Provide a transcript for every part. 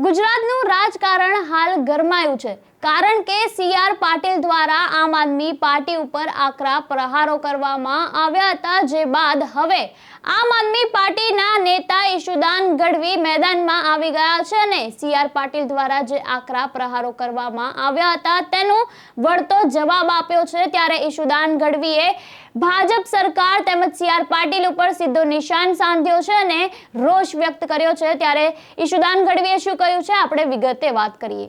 ગુજરાતનું રાજકારણ હાલ ગરમાયું છે. કારણ કે સી આર પાટીલ દ્વારા આમ આદમી પાર્ટી ઉપર આકરા પ્રહારો કરવામાં આવ્યા હતા, જે બાદ હવે આમ આદમી પાર્ટીના નેતા ઈશુદાન ગઢવી મેદાનમાં આવી ગયા છે અને સી આર પાટીલ દ્વારા જે આકરા પ્રહારો કરવામાં આવ્યા હતા, તેનો વળતો જવાબ આપ્યો છે. ત્યારે ઈશુદાન ગઢવીએ ભાજપ સરકાર તેમજ સી આર પાટીલ ઉપર સીધો નિશાન સાધ્યો છે અને રોષ વ્યક્ત કર્યો છે. ત્યારે ઈશુદાન ગઢવીએ શું કહ્યું છે? આપણે વિગતે વાત કરીએ.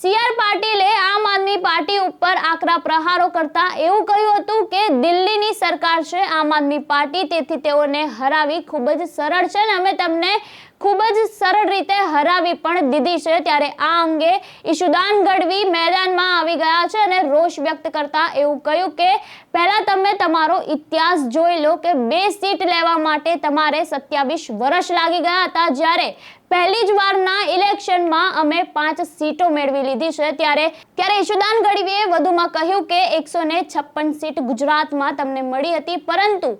સી આર પાટીલે આમ આદમી પાર્ટી ઉપર આકરા પ્રહારો કરતા એવું કહ્યું હતું કે દિલ્હીની સરકાર છે, આમ આદમી પાર્ટી, તેથી તેઓને હરાવી ખૂબ જ સરળ છે અને અમે તમને ખૂબ જ સરળ રીતે હરાવી પણ દીધી છે. ત્યારે આ અંગે ઈશુદાન ગઢવી મેદાનમાં આવી ગયા છે અને રોષ વ્યક્ત કરતા એવું કહ્યું કે, પહેલા તમે તમારો ઇતિહાસ જોઈ લો કે બે સીટ લેવા માટે તમારે સત્યાવીસ વર્ષ લાગી ગયા હતા. જ્યારે પહેલી જ વારના ઇલેક્શનમાં અમે પાંચ સીટો મેળવી લીધી છે. ત્યારે ત્યારે ઈશુદાન ગઢવીએ વધુમાં કહ્યું કે એકસો ને છપ્પન સીટ ગુજરાતમાં તમને મળી હતી, પરંતુ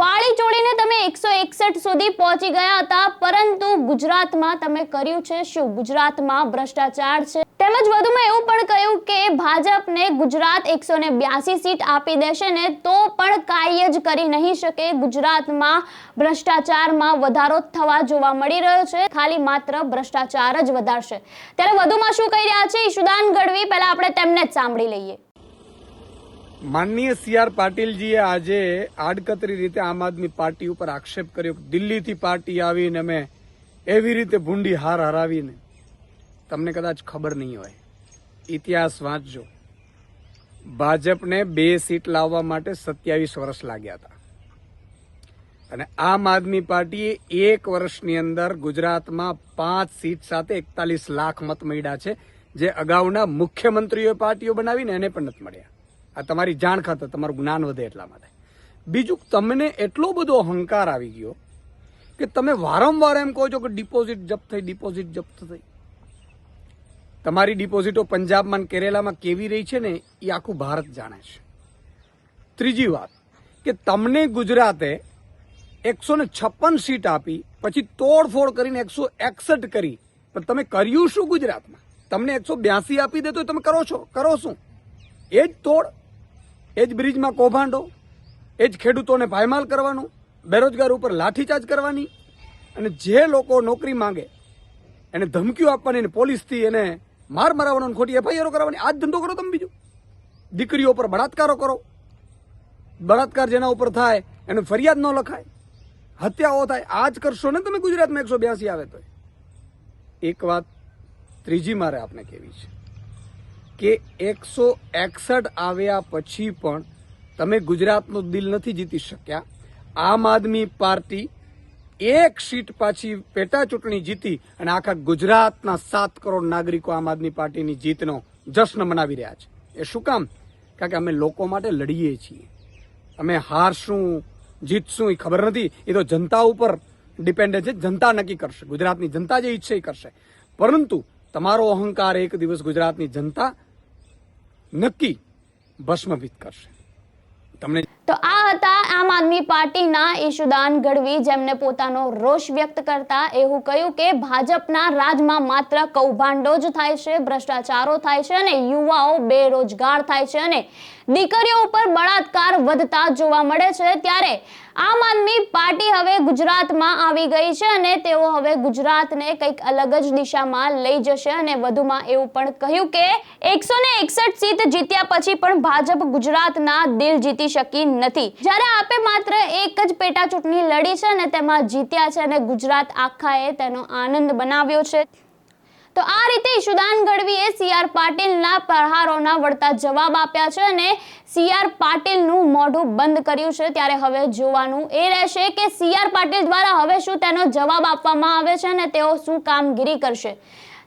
વાળી ચોળીને તમે એકસો એકસઠ સુધી પહોંચી ગયા હતા, પરંતુ ગુજરાતમાં તમે કર્યું છે શું? ગુજરાતમાં ભ્રષ્ટાચાર છે. તેમજ વધુમાં એવું પણ કહ્યું કે ભાજપને ગુજરાત એકસો ને બ્યાસી સીટ આપી દેશે ને તો પણ કાંઈ જ કરી નહીં શકે. ગુજરાતમાં ભ્રષ્ટાચારમાં વધારો થવા જોવા મળી રહ્યો છે. ખાલી માત્ર ભ્રષ્ટાચાર જ વધારશે. ત્યારે વધુમાં શું કહી રહ્યા છે? ઈશુદાન ગઢવી, પહેલા આપણે તેમને જ સાંભળી લઈએ. માનનીય સી આર પાટીલજીએ આજે આડકતરી રીતે આમ આદમી પાર્ટી ઉપર આક્ષેપ કર્યો કે દિલ્હીથી પાર્ટી આવીને અમે એવી રીતે ભૂંડી હાર હરાવીને તમને કદાચ ખબર નહીં હોય. ઇતિહાસ વાંચજો. ભાજપને બે સીટ લાવવા માટે સત્યાવીસ વર્ષ લાગ્યા હતા. અને આમ આદમી પાર્ટીએ એક વર્ષની અંદર ગુજરાતમાં પાંચ સીટ સાથે એકતાલીસ લાખ મત મળ્યા છે, જે અગાઉના મુખ્યમંત્રીઓ પાર્ટીઓ બનાવીને એને પણ નથી મળ્યા. આ તમારી જાણ ખાતર તમારું જ્ઞાન વધે એટલા માટે. બીજું, તમને એટલો બધો અહંકાર આવી ગયો કે તમે વારંવાર એમ કહો છો કે ડિપોઝિટ જપ્ત થઈ ડિપોઝિટ જપ્ત થઈ. તમારી ડિપોઝિટો પંજાબમાં કેરેલામાં કેવી રહી છે ને, એ આખું ભારત જાણે છે. ત્રીજી વાત, કે તમને ગુજરાતે એકસો ને છપ્પન સીટ આપી, પછી તોડફોડ કરીને એકસો એકસઠ કરી. પણ તમે કર્યું શું ગુજરાતમાં? તમને એકસો બ્યાસી આપી દે તો તમે કરો છો, કરો શું? એ જ તોડ એ જ બ્રિજમાં કૌભાંડો, એ જ ખેડૂતોને પાયમાલ કરવાનું, બેરોજગાર ઉપર લાઠીચાર્જ કરવાની, અને જે લોકો નોકરી માંગે, એને ધમકીઓ આપવાની અને પોલીસથી એને માર મરાવવાનો ખોટી એફઆઈઆરો કરવાની, આ ધંધો કરો તમે બીજું. દીકરીઓ પર બળાત્કારો કરો. બળાત્કાર જેના ઉપર થાય, એને ફરિયાદ ન લખાય. હત્યાઓ થાય, આ જ કરશો ને તમે ગુજરાતમાં એકસો બ્યાસી આવે તો એક વાત ત્રીજી મારે આપને કહેવી છે. કે એકસો એકસઠ આવ્યા પછી પણ તમે ગુજરાતનું દિલ નથી જીતી શક્યા. આમ આદમી પાર્ટી એક સીટ પાછી પેટા ચૂંટણી જીતી અને આખા ગુજરાતના સાત કરોડ નાગરિકો આમ આદમી પાર્ટીની જીતનો જશ્ન મનાવી રહ્યા છે. એ શું કામ? કારણ કે અમે લોકો માટે લડીએ છીએ. અમે હારશું, જીતશું, એ ખબર નથી. એ તો જનતા ઉપર ડિપેન્ડન્ટ છે. જનતા નક્કી કરશે. ગુજરાતની જનતા જે ઈચ્છે એ કરશે. પરંતુ તમારો અહંકાર એક દિવસ ગુજરાતની જનતા નક્કી ભસ્મભીત કરશે. તમને તો આ હતા આમ આદમી પાર્ટીના ઈશુદાન ગઢવી, જેમને પોતાનો રોષ વ્યક્ત કરતા એવું કહ્યું કે ભાજપના રાજમાં માત્ર કૌભાંડો જ થાય છે, ભ્રષ્ટાચારો થાય છે અને યુવાઓ બેરોજગાર થાય છે અને દીકરીઓ ઉપર બળાત્કાર વધતા જોવા મળે છે. ત્યારે આમ આદમી પાર્ટી હવે ગુજરાતમાં આવી ગઈ છે અને તેઓ હવે ગુજરાતને કંઈક અલગ જ દિશામાં લઈ જશે અને વધુમાં એવું પણ કહ્યું કે એકસો ને એકસઠ સીટ જીત્યા પછી પણ ભાજપ ગુજરાતના દિલ જીતી શકી નથી. જ્યારે આપે માત્ર એક જ પેટા ચૂંટણી લડી છે અને તેમાં જીત્યા છે અને ગુજરાત આખાએ તેનો આનંદ બનાવ્યો છે. તો આ રીતે ઈશુદાન ગઢવીએ સી આર પાટીલના પ્રહારોના વળતા જવાબ આપ્યા છે અને સી આર પાટીલનું મોઢું બંધ કર્યું છે. ત્યારે હવે જોવાનું એ રહેશે કે સી આર પાટીલ દ્વારા હવે શું તેનો જવાબ આપવામાં આવે છે અને તેઓ શું કામગીરી કરશે?